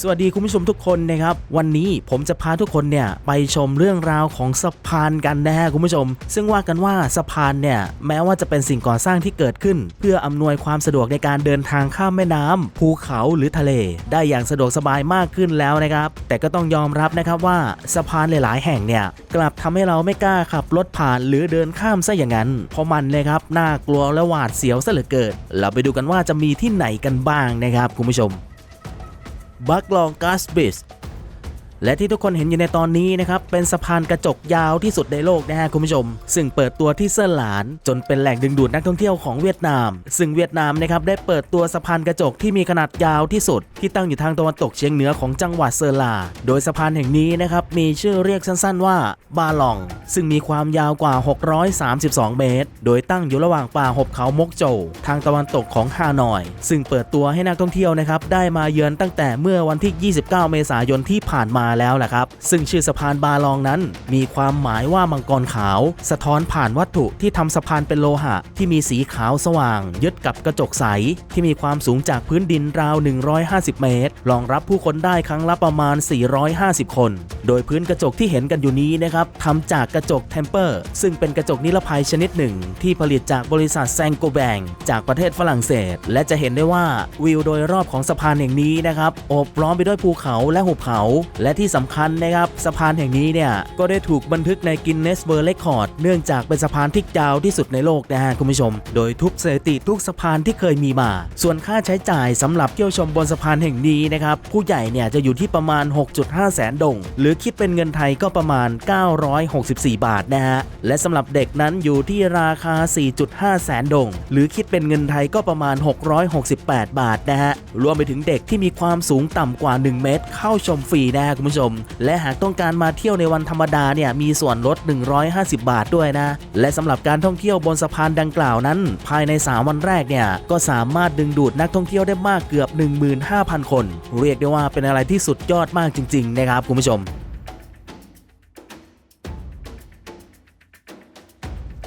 สวัสดีคุณผู้ชมทุกคนนะครับ วันนี้ผมจะพาทุกคนเนี่ยไปชมเรื่องราวของสะพานกันนะฮะคุณผู้ชม ซึ่งว่ากันว่าสะพานเนี่ยแม้ว่าจะเป็นสิ่งก่อสร้างที่เกิดขึ้น เพื่ออำนวยความสะดวกในการเดินทางข้ามแม่น้ำภูเขาหรือทะเล ได้อย่างสะดวกสบายมากขึ้นแล้วนะครับ แต่ก็ต้องยอมรับนะครับว่าสะพานหลาย ๆ แห่งเนี่ยกลับทำให้เราไม่กล้าขับรถผ่านหรือเดินข้ามซะอย่างนั้น เพราะมันเลยครับน่ากลัวและหวาดเสียวซะเหลือเกินเราไปดูกันว่าจะมีที่ไหนกันบ้างนะครับคุณผู้ชม baklong, base. และที่ทุกคนเห็นอยู่ในตอนนี้นะครับเป็นสะพานกระจกยาวที่สุดในโลกนะฮะคุณผู้ชม ซึ่งเปิดตัวที่เซอร์หลาน จนเป็นแหล่งดึงดูดนักท่องเที่ยวของเวียดนาม ซึ่งเวียดนามนะครับได้เปิดตัวสะพานกระจกที่มีขนาดยาวที่สุด ที่ตั้งอยู่ทางตะวันตกเฉียงเหนือของจังหวัดเซอร์ลา โดยสะพานแห่งนี้นะครับมีชื่อเรียกสั้นๆว่าบาลอง ซึ่งมีความยาวกว่า 632 เมตร โดยตั้งอยู่ระหว่างป่าหุบเขามกโจวทางตะวันตกของฮานอย ซึ่งเปิดตัวให้นักท่องเที่ยวนะครับได้มาเยือนตั้งแต่เมื่อวันที่ 29 เมษายนที่ผ่านมาแล้วแหละครับ ซึ่งชื่อสะพานบาลองนั้น มีความหมายว่ามังกรขาว สะท้อนผ่านวัตถุที่ทำสะพานเป็นโลหะ ที่มีสีขาวสว่าง ยึดกับกระจกใส ที่มีความสูงจากพื้นดินราว 150 เมตร รองรับผู้คนได้ครั้งละประมาณ 450 คน โดยพื้นกระจกที่เห็นกันอยู่นี้นะครับทำจากกระจกเทมเปอร์ซึ่งเป็นกระจกนิรภัยชนิดหนึ่ง ที่ผลิตจากบริษัทแซงโกแบงจากประเทศฝรั่งเศส และจะเห็นได้ว่าวิวโดยรอบของสะพานแห่งนี้นะครับโอบล้อมไปด้วยภูเขาและหุบเขา และที่สำคัญนะครับสะพานแห่งนี้เนี่ยก็ได้ถูกบันทึกในกินเนสเบอร์เรคคอร์ดเนื่องจากเป็นสะพานที่ยาวที่สุดในโลกนะฮะคุณผู้ชม โดยทุบสถิติทุกสะพานที่เคยมีมา ส่วนค่าใช้จ่ายสำหรับเที่ยวชมบนสะพานแห่งนี้นะครับผู้ใหญ่เนี่ยจะอยู่ที่ประมาณ 6.5 แสนดง หรือคิดเป็นเงินไทยก็ประมาณ 964 บาทนะฮะและสำหรับเด็กนั้นอยู่ที่ราคา 4.5 แสนดง หรือคิดเป็นเงินไทยก็ประมาณ 668 บาทนะฮะรวมไปถึงเด็กที่มีความสูงต่ำกว่า 1 เมตร เข้าชมฟรีนะฮะคุณผู้ชม และหากต้องการมาเที่ยวในวันธรรมดาเนี่ยมีส่วนลด 150 บาทด้วยนะ และสำหรับการท่องเที่ยวบนสะพานดังกล่าวนั้น ภายใน 3 วันแรกเนี่ยก็สามารถดึงดูดนักท่องเที่ยวได้มากเกือบ 15,000 คน เรียกได้ว่าเป็นอะไรที่สุดยอดมากจริง ๆ นะครับคุณผู้ชม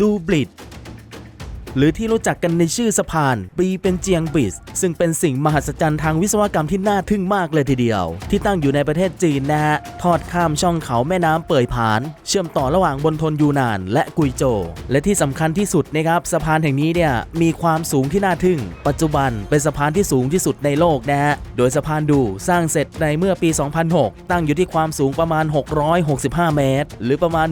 ดูบลิด หรือที่รู้จักกันในชื่อสะพานบีเป็นเจียงบิส ซึ่งเป็นสิ่งมหัศจรรย์ทางวิศวกรรมที่น่าทึ่งมากเลยทีเดียว ที่ตั้งอยู่ในประเทศจีนนะฮะ ทอดข้ามช่องเขาแม่น้ำเป่ยผาน เชื่อมต่อระหว่างบนทนยูนาน และกุยโจ และที่สำคัญที่สุดนะครับสะพานแห่งนี้เนี่ยมีความสูงที่น่าทึ่ง ปัจจุบันเป็นสะพานที่สูงที่สุดในโลกนะฮะ โดยสะพานดูสร้างเสร็จในเมื่อปี 2006 ตั้งอยู่ที่ความสูงประมาณ 665 เมตร หรือประมาณ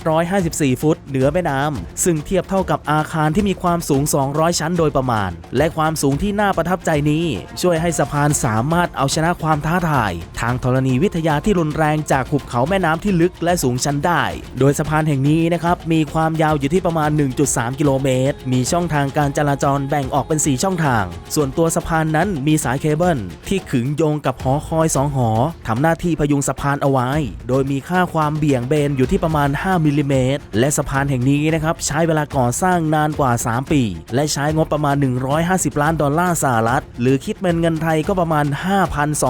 1,854 ฟุต เหนือแม่น้ำซึ่งเทียบเท่ากับอาคารที่มีความสูง 200 ชั้นโดยประมาณ และความสูงที่น่าประทับใจนี้ ช่วยให้สะพานสามารถเอาชนะความท้าทาย ทางธรณีวิทยาที่รุนแรงจากหุบเขาแม่น้ำที่ลึกและสูงชันได้ โดยสะพานแห่งนี้นะครับมีความยาวอยู่ที่ประมาณ 1.3 กิโลเมตร มีช่องทางการจราจรแบ่งออกเป็น 4 ช่องทาง ส่วนตัวสะพานนั้นมีสายเคเบิลที่ขึงโยงกับหอคอยสองหอทำหน้าที่พยุงสะพานเอาไว้ โดยมีค่าความเบี่ยงเบนอยู่ที่ประมาณ 5มิลลิเมตรและสะพานแห่งนี้นะครับใช้เวลาก่อสร้างนานกว่าว่า 3 ปี และใช้งบประมาณ 150 ล้านดอลลาร์สหรัฐ หรือคิดเป็นเงินไทยก็ประมาณ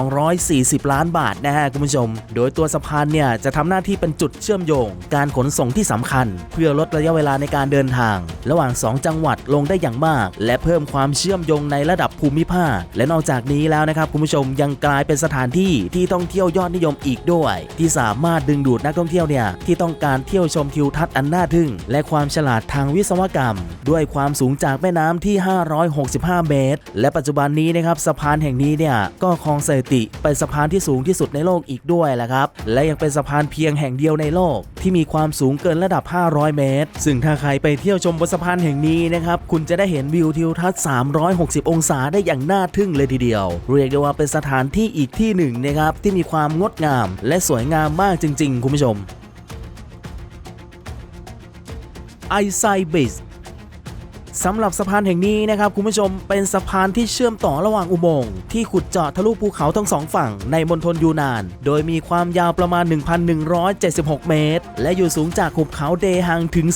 5,240 ล้านบาทนะฮะคุณผู้ชม โดยตัวสะพานเนี่ยจะทำหน้าที่เป็นจุดเชื่อมโยง การขนส่งที่สำคัญ เพื่อลดระยะเวลาในการเดินทาง ระหว่าง 2 จังหวัดลงได้อย่างมาก และเพิ่มความเชื่อมโยงในระดับภูมิภาค และนอกจากนี้แล้วนะครับคุณผู้ชมยังกลายเป็นสถานที่ที่ท่องเที่ยวยอดนิยมอีกด้วย ที่สามารถดึงดูดนักท่องเที่ยวเนี่ยที่ต้องการเที่ยวชมทิวทัศน์อันน่าทึ่ง และความฉลาดทางวิศวกรรมด้วยความสูงจากแม่น้ำที่ 565 เมตร และปัจจุบันนี้นะครับสะพานแห่งนี้เนี่ยก็ครองสถิติเป็นสะพานที่สูงที่สุดในโลกอีกด้วยแหละครับ และยังเป็นสะพานเพียงแห่งเดียวในโลก ที่มีความสูงเกินระดับ 500 เมตร ซึ่งถ้าใครไปเที่ยวชมบนสะพานแห่งนี้นะครับคุณจะได้เห็นวิวทิวทัศน์ 360 องศาได้อย่างน่าทึ่งเลยทีเดียว เรียกได้ว่าเป็นสถานที่อีกที่หนึ่งนะครับที่มีความงดงาม และสวยงามมากจริง ๆ คุณผู้ชมไอไซบิส สำหรับสะพานแห่งนี้นะครับคุณผู้ชมเป็นสะพานที่เชื่อมต่อระหว่างอุโมงค์ที่ขุดเจาะทะลุภูเขาทั้งสองฝั่งในมณฑลยูนาน โดยมีความยาวประมาณ 1,176 เมตร และอยู่สูงจากหุบเขาเดฮังถึง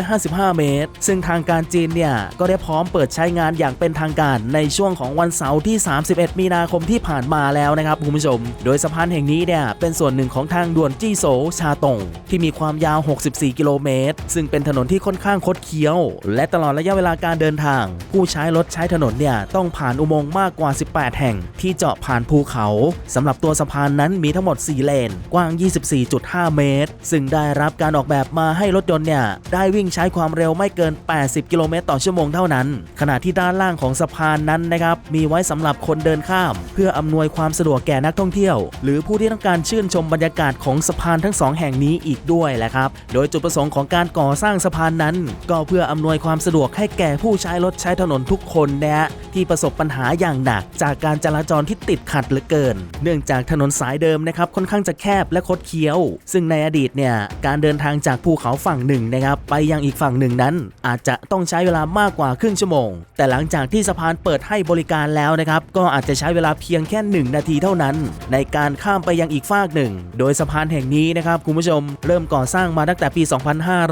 355 เมตร ซึ่งทางการจีนเนี่ย ก็ได้พร้อมเปิดใช้งานอย่างเป็นทางการในช่วงของวันเสาร์ที่ 31 มีนาคมที่ผ่านมาแล้วนะครับคุณผู้ชม โดยสะพานแห่งนี้เนี่ยเป็นส่วนหนึ่งของทางด่วนจี้โซวชาตงที่มีความยาว 64 กิโลเมตร ซึ่งเป็นถนนที่ค่อนข้างคดเคี้ยว และตลอดระยะเวเวลาการเดินทาง ผู้ใช้รถใช้ถนนเนี่ยต้องผ่านอุโมงค์มากกว่า 18 แห่ง ที่เจาะผ่านภูเขาสำหรับตัวสะพานนั้นมีทั้งหมด 4 เลน กว้าง 24.5 เมตร ซึ่งได้รับการออกแบบมาให้รถยนต์เนี่ยได้วิ่งใช้ความเร็วไม่เกิน 80 กิโลเมตรต่อชั่วโมงเท่านั้น ขณะที่ด้านล่างของสะพานนั้นนะครับมีไว้สำหรับคนเดินข้าม เพื่ออำนวยความสะดวกแก่นักท่องเที่ยว หรือผู้ที่ต้องการชื่นชมบรรยากาศของสะพานทั้งสองแห่งนี้อีกด้วยแหละครับ โดยจุดประสงค์ของการก่อสร้างสะพานนั้น ก็เพื่ออำนวยความสะดวกให้แก่ผู้ใช้รถใช้ถนนทุกคนนะฮะที่ประสบปัญหาอย่างหนัก จากการจราจรที่ติดขัดเหลือเกิน เนื่องจากถนนสายเดิมนะครับค่อนข้างจะแคบและคดเคี้ยว ซึ่งในอดีตเนี่ยการเดินทางจากภูเขาฝั่งหนึ่งนะครับไปยังอีกฝั่งหนึ่งนั้น อาจจะต้องใช้เวลามากกว่าครึ่งชั่วโมง แต่หลังจากที่สะพานเปิดให้บริการแล้วนะครับก็อาจจะใช้เวลาเพียงแค่ 1 นาทีเท่านั้น ในการข้ามไปยังอีกฝากหนึ่ง โดยสะพานแห่งนี้นะครับคุณผู้ชมเริ่มก่อสร้างมาตั้งแต่ปี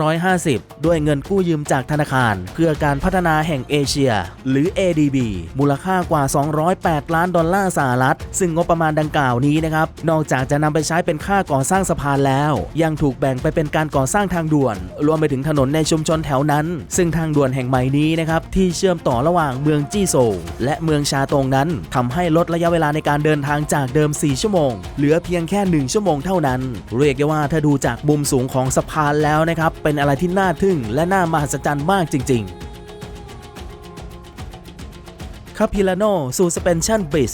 2550 ด้วยเงินกู้ยืมจากธนาคาร เพื่อการการพัฒนาแห่งเอเชีย หรือ ADB มูลค่ากว่า 208 ล้านดอลลาร์สหรัฐ ซึ่งงบประมาณดังกล่าวนี้นะครับ นอกจากจะนำไปใช้เป็นค่าก่อสร้างสะพานแล้ว ยังถูกแบ่งไปเป็นการก่อสร้างทางด่วน รวมไปถึงถนนในชุมชนแถวนั้น ซึ่งทางด่วนแห่งใหม่นี้นะครับที่เชื่อมต่อระหว่างเมืองจี้โซวและเมืองชาตงนั้นทำให้ลดระยะเวลาในการเดินทางจากเดิม 4 ชั่วโมง เหลือเพียงแค่ 1 ชั่วโมงเท่านั้น เรียกได้ว่าถ้าดูจากมุมสูงของสะพานแล้วนะครับเป็นอะไรที่น่าทึ่งและน่ามหัศจรรย์มากจริง ๆ คาพิลาโนสู่สเปนชั่นบิส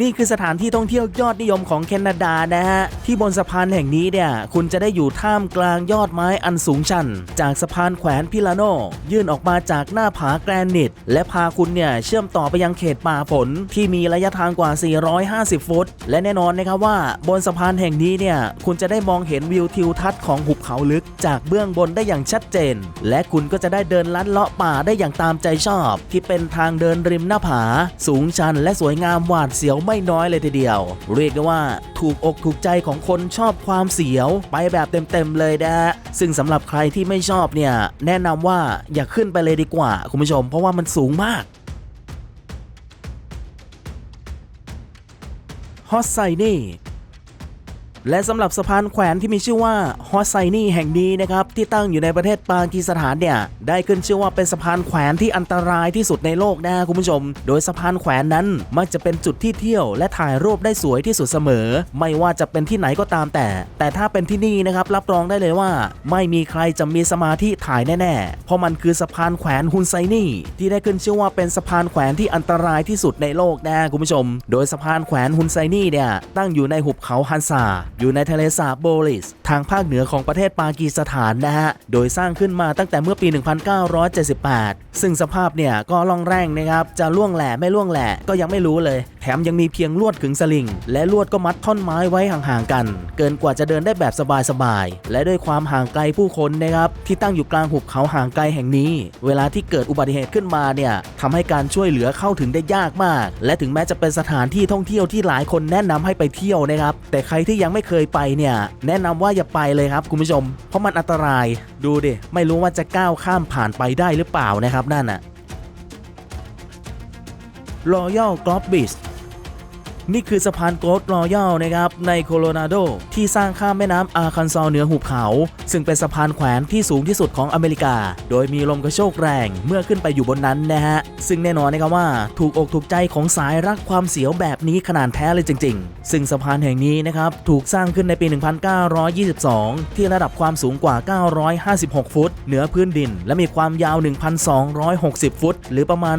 นี่คือสถานที่ท่องเที่ยวยอดนิยมของแคนาดานะฮะ ที่บนสะพานแห่งนี้เนี่ย คุณจะได้อยู่ท่ามกลางยอดไม้อันสูงชัน จากสะพานแขวนพิลาโน ยื่นออกมาจากหน้าผาแกรนิต และพาคุณเนี่ยเชื่อมต่อไปยังเขตป่าฝนที่มีระยะทางกว่า 450 ฟุต และแน่นอนนะครับว่าบนสะพานแห่งนี้เนี่ย คุณจะได้มองเห็นวิวทิวทัศน์ของหุบเขาลึกจากเบื้องบนได้อย่างชัดเจน และคุณก็จะได้เดินลัดเลาะป่าได้อย่างตามใจชอบ ที่เป็นทางเดินริมหน้าผา สูงชันและสวยงามหวาดเสียวไม่น้อยเลยทีเดียว เรียกได้ว่า ถูกอกถูกใจของคนชอบความเสียว ไปแบบเต็มๆเลยนะฮะซึ่งสำหรับใครที่ไม่ชอบเนี่ยแนะนำว่าอย่าขึ้นไปเลยดีกว่า คุณผู้ชม เพราะว่ามันสูงมากฮอสไซนี่ และสำหรับสะพานแขวนที่มีชื่อว่าฮอสไซนี่แห่งนี้นะครับที่ตั้งอยู่ในประเทศปากีสถานเนี่ยได้ขึ้นชื่อว่าเป็นสะพานแขวนที่อันตรายที่สุดในโลกนะคุณผู้ชม โดยสะพานแขวนนั้นมักจะเป็นจุดที่เที่ยว และถ่ายรูปได้สวยที่สุดเสมอ ไม่ว่าจะเป็นที่ไหนก็ตามแต่ แต่ถ้าเป็นที่นี่นะครับรับรองได้เลยว่า ไม่มีใครจะมีสมาธิถ่ายแน่ๆ เพราะมันคือสะพานแขวนฮุนไซนี่ ที่ได้ขึ้นชื่อว่าเป็นสะพานแขวนที่อันตรายที่สุดในโลกนะคุณผู้ชม โดยสะพานแขวนฮุนไซนี่เนี่ยตั้งอยู่ในหุบเขาฮันซา อยู่ในทะเลสาบโบลิส ทางภาคเหนือของประเทศปากีสถานนะฮะ โดยสร้างขึ้นมาตั้งแต่เมื่อปี 1978 ซึ่งสภาพเนี่ยก็ล่องแรงนะครับจะล่วงแหล่ไม่ล่วงแหล่ก็ยังไม่รู้เลย แถมยังมีเพียงลวดขึงสลิง และลวดก็มัดท่อนไม้ไว้ห่างๆกัน เกินกว่าจะเดินได้แบบสบายๆและด้วยความห่างไกลผู้คนนะครับที่ตั้งอยู่กลางหุบเขาห่างไกลแห่งนี้ เวลาที่เกิดอุบัติเหตุขึ้นมาเนี่ยทำให้การช่วยเหลือเข้าถึงได้ยากมาก และถึงแม้จะเป็นสถานที่ท่องเที่ยวที่หลายคนแนะนำให้ไปเที่ยวนะครับแต่ใครที่ยังไม่เคคยไปเนี่ยแนะนำว่าอย่าไปเลยครับคุณผู้ชม เพราะมันอันตรายดูดิไม่รู้ว่าจะก้าวข้ามผ่านไปได้หรือเปล่านะครับนั่นอะ Royal g o l f Beach นี่คือสะพานโกลดรอยัลนะครับในโคโลราโด ที่สร้างข้ามแม่น้ำอาคันซอเหนือหุบเขา ซึ่งเป็นสะพานแขวนที่สูงที่สุดของอเมริกา โดยมีลมกระโชกแรงเมื่อขึ้นไปอยู่บนนั้นนะฮะ ซึ่งแน่นอนนะครับว่าถูกอกถูกใจของสายรักความเสียวแบบนี้ขนาดแท้เลยจริง ๆ ซึ่งสะพานแห่งนี้นะครับถูกสร้างขึ้นในปี 1922 ที่ระดับความสูงกว่า 956 ฟุต เหนือพื้นดิน และมีความยาว 1,260 ฟุต หรือประมาณ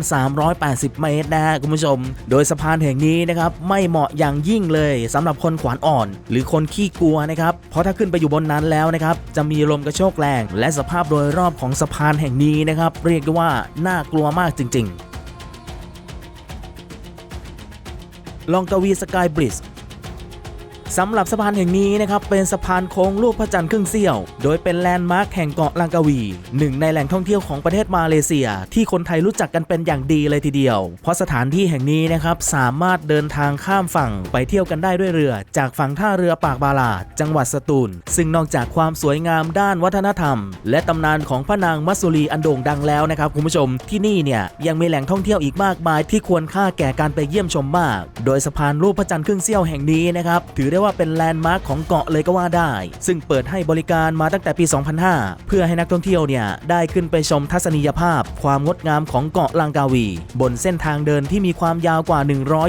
380 เมตรนะฮะคุณผู้ชม โดยสะพานแห่งนี้นะครับไม่เหมาะอย่างยิ่งเลยสำหรับคนขวานอ่อน หรือคนขี้กลัวนะครับเพราะถ้าขึ้นไปอยู่บนนั้นแล้วนะครับจะมีลมกระโชกแรง และสภาพโดยรอบของสะพานแห่งนี้นะครับเรียกได้ว่าน่ากลัวมากจริง ๆ ลองกวีสกายบริดจ์ สำหรับสะพานแห่งนี้นะครับเป็นสะพานโค้งรูปพระจันทร์ครึ่งเสี้ยว โดยเป็นแลนด์มาร์คแห่งเกาะลังกาวี หนึ่งในแหล่งท่องเที่ยวของประเทศมาเลเซีย ที่คนไทยรู้จักกันเป็นอย่างดีเลยทีเดียว เพราะสถานที่แห่งนี้นะครับสามารถเดินทางข้ามฝั่งไปเที่ยวกันได้ด้วยเรือ จากฝั่งท่าเรือปากบาลาด จังหวัดสตูล ซึ่งนอกจากความสวยงามด้านวัฒนธรรม และตำนานของพระนางมัสสุรีอันโด่งดังแล้วนะครับคุณผู้ชมที่นี่เนี่ยยังมีแหล่งท่องเที่ยวอีกมากมายที่ควรค่าแก่การไปเยี่ยมชมมาก โดยสะพานรูปพระจันทร์ครึ่งเสี้ยวแห่งนี้นะครับถือได้ว่าว่าเป็นแลนด์มาร์คของเกาะเลยก็ว่าได้ ซึ่งเปิดให้บริการมาตั้งแต่ปี 2005 เพื่อให้นักท่องเที่ยวเนี่ยได้ขึ้นไปชมทัศนียภาพ ความงดงามของเกาะลังกาวี บนเส้นทางเดินที่มีความยาวกว่า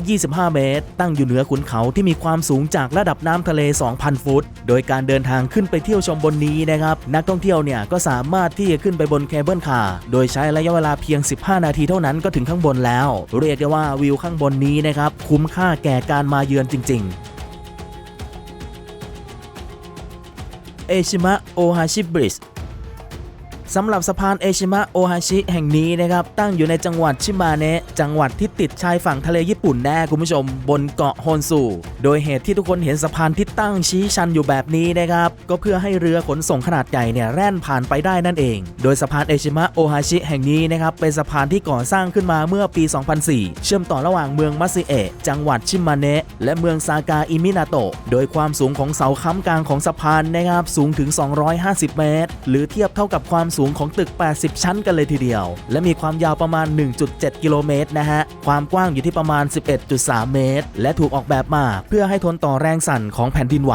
125 เมตร ตั้งอยู่เหนือขุนเขาที่มีความสูงจากระดับน้ำทะเล 2,000 ฟุต โดยการเดินทางขึ้นไปเที่ยวชมบนนี้นะครับนักท่องเที่ยวเนี่ยก็สามารถที่จะขึ้นไปบนเคเบิลคาร์โดยใช้ระยะเวลาเพียง 15 นาทีเท่านั้นก็ถึงข้างบนแล้ว เรียกได้ว่าวิวข้างบนนี้นะครับคุ้มค่าแก่การมาเยือนจริง ๆ เอชิมะโอฮาชิบริดจ์สำหรับสะพานเอชิมะโอฮาชิแห่งนี้นะครับตั้งอยู่ในจังหวัดชิมาเนะจังหวัดที่ติดชายฝั่งทะเลญี่ปุ่นแน่คุณผู้ชม บนเกาะฮอนซู โดยเหตุที่ทุกคนเห็นสะพานที่ตั้งชี้ชันอยู่แบบนี้นะครับ ก็เพื่อให้เรือขนส่งขนาดใหญ่เนี่ยแล่นผ่านไปได้นั่นเอง โดยสะพานเอชิมะโอฮาชิแห่งนี้นะครับ เป็นสะพานที่ก่อสร้างขึ้นมาเมื่อปี 2004 เชื่อมต่อระหว่างเมืองมัตสึเอะจังหวัดชิมาเนะและเมืองซากาอิมินาโตะโดยความสูงของเสาค้ำกลางของสะพานนะครับสูงถึง 250 เมตร หรือเทียบเท่ากับความสูงของตึก 80 ชั้นกันเลยทีเดียว และมีความยาวประมาณ 1.7 กิโลเมตรนะฮะความกว้างอยู่ที่ประมาณ 11.3 เมตร และถูกออกแบบมาเพื่อให้ทนต่อแรงสั่นของแผ่นดินไหว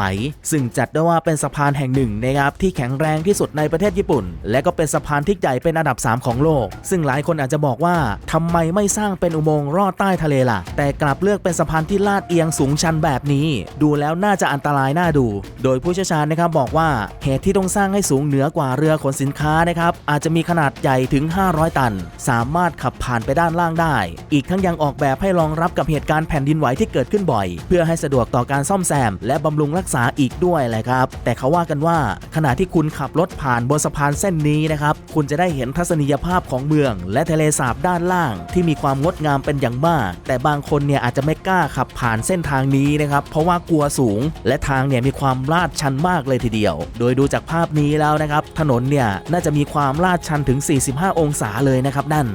ซึ่งจัดได้ว่าเป็นสะพานแห่งหนึ่งนะครับที่แข็งแรงที่สุดในประเทศญี่ปุ่น และก็เป็นสะพานที่ใหญ่เป็นอันดับ 3 ของโลก ซึ่งหลายคนอาจจะบอกว่าทำไมไม่สร้างเป็นอุโมงค์รอดใต้ทะเลล่ะ แต่กลับเลือกเป็นสะพานที่ลาดเอียงสูงชันแบบนี้ ดูแล้วน่าจะอันตรายน่าดู โดยผู้เชี่ยวชาญนะครับบอกว่าเหตุที่ต้องสร้างให้สูงเหนือกว่าเรือขนสินค้านะครับอาจจะมีขนาดใหญ่ถึง 500 ตัน สามารถขับผ่านไปด้านล่างได้ อีกทั้งยังออกแบบให้รองรับกับเหตุการณ์แผ่นดินไหวที่เกิดขึ้นบ่อย เพื่อให้สะดวกต่อการซ่อมแซม และบำรุงรักษาอีกด้วยแหละครับ แต่เขาว่ากันว่าขณะที่คุณขับรถผ่านบนสะพานเส้นนี้นะครับ คุณจะได้เห็นทัศนียภาพของเมือง และทะเลสาบด้านล่าง ที่มีความงดงามเป็นอย่างมาก แต่บางคนเนี่ยอาจจะไม่กล้าขับผ่านเส้นทางนี้นะครับ เพราะว่ากลัวสูง และทางเนี่ยมีความลาดชันมากเลยทีเดียว โดยดูจากภาพนี้แล้วนะครับ ถนนเนี่ยน่าจะมีความลาดชันถึง 45 องศาเลยนะครับนั่น